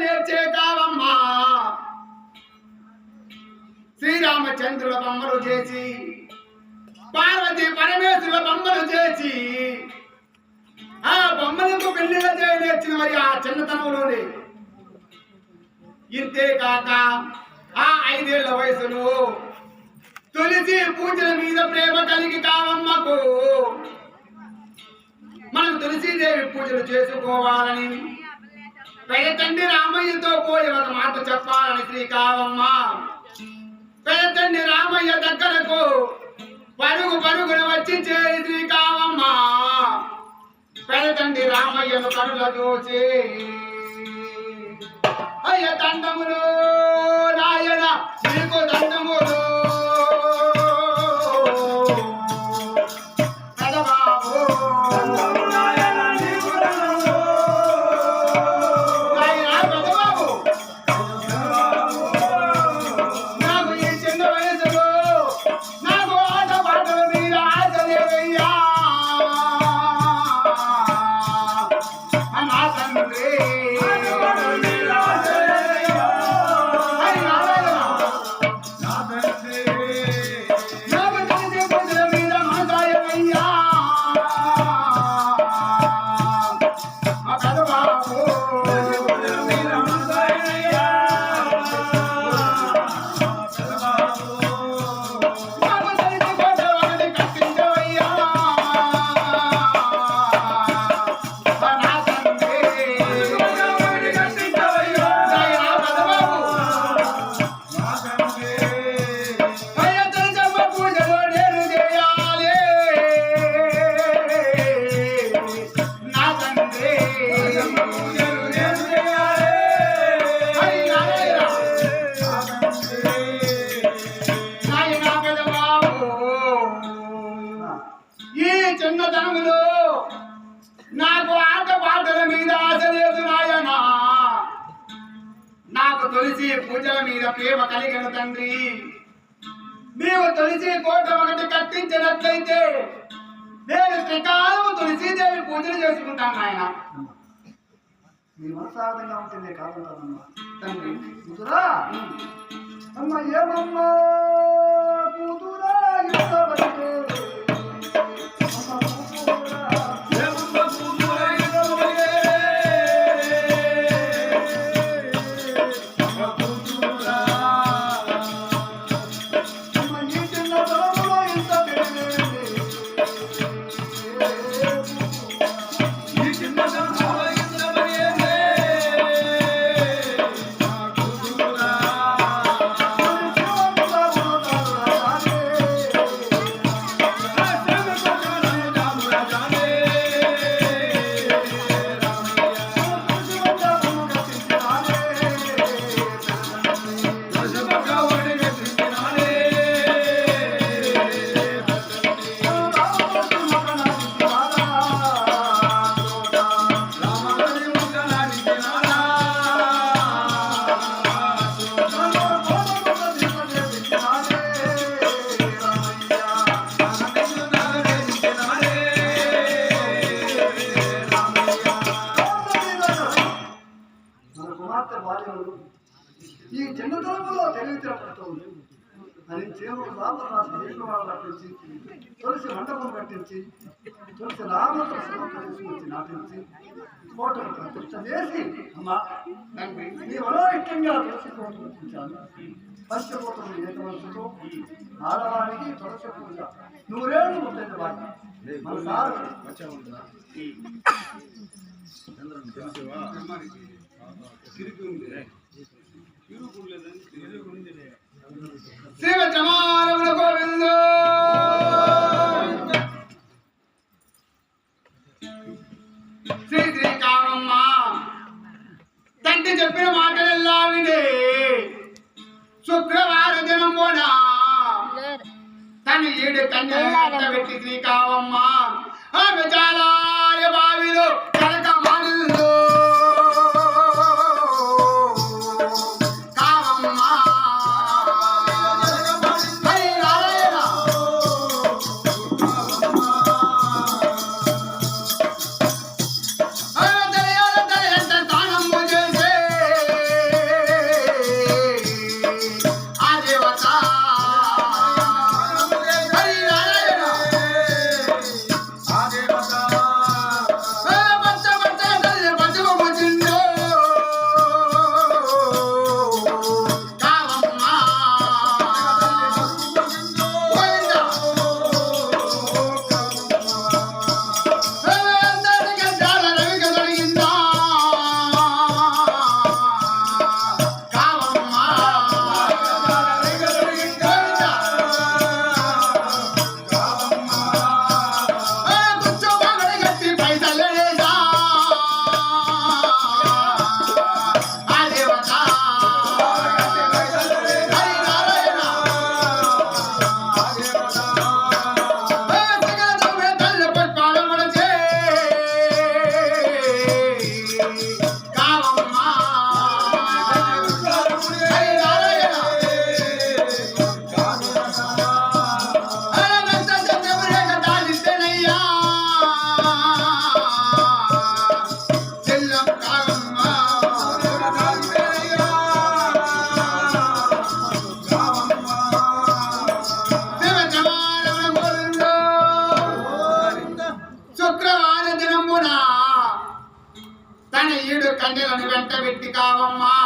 నేర్చే కావమ్మా శ్రీరామచంద్రుల బొమ్మలు చేసి పార్వతి పరమేశ్వరుల బొమ్మలు చేసి ఆ బొమ్మలకు పెళ్ళిళ్ళ చేయ నేర్చిన మరి ఆ చిన్నతనంలోనే. ఇంతేకాక ఆ ఐదేళ్ళ వయసులో తులసి పూజల మీద ప్రేమ కలిగి కావమ్మకు. మనం తులసీదేవి పూజలు చేసుకోవాలని పెద్ద తండ్రి రామయ్యతో పోయి ఒక మాట చెప్పాలని శ్రీ కావమ్మ పెద్ద తండ్రి రామయ్య దగ్గరకు పరుగు పరుగున వచ్చి చేరి శ్రీ కావమ్మ పెద్ద తండ్రి రామయ్యను కనుల చూసి అయ్య దండములు నాయన నీకు దండములు. ఈ చిన్నతనములో నాకు ఆట పాటల మీద ఆశ లేదు నాయనా. నాకు తులసి పూజల మీద ప్రేమ కలిగిన తండ్రి. నీవు తులసి కోట ఒకటి కట్టించినట్లయితే నేను త్రికాలము తులసీదేవి పూజలు చేసుకుంటాను ఆయన నీ మనసాగతంగా ఉంటుంది కాదంటానమ్మా తండ్రి. కూతురా. అమ్మ ఏమమ్మా? కూతురా తెలివితేటపడుతుంది అని దేవుడు రాత్రి రాసి నటించి తులసి మండపం కట్టించి తులసి రామతో తీసుకొచ్చి నాటించి కోటను ప్రతిష్ట చేసి అమ్మా తండ్రి నీ మనోహితంగా తులసి కోట రచించాను పంచభూతములు ఏకవంశతో ఆడవారికి తులసి పూజ. నూరేళ్ళు ఉంటుంది వాటి మన సారు శివ చమారముల గోవిందో శ్రీ శ్రీ కామమ్మ తండ్రి చెప్పిన మాటలెల్లా వినే శుక్రవార దినమున తన ఏడు కన్యలు పెట్టి శ్రీ ఈడు కన్నెలను వెంటబెట్టి కావమ్మా.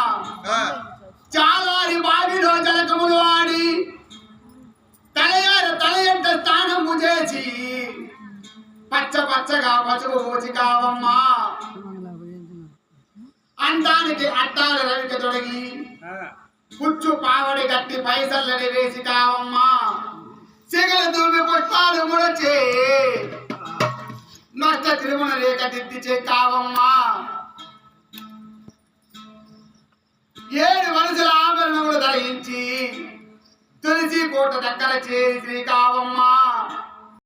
చాలారి బావిలో జలకములు ఆడి తల ఎంత స్థానము చేసి పచ్చ పచ్చగా పసుపు పోసి కావమ్మా. అంటానికి అట్టాలు రవిక తొడిగి పుచ్చు పావడి కట్టి పైసల్లని వేసి కావమ్మా. సిగల దూమి పుష్పాలు ముడచే నష్ట తిరుమల రేఖ దిద్దిచే కావమ్మా. ఏడు మనుషుల ఆభరణములు ధరించి తులసి కోట దగ్గర చేరి కావమ్మా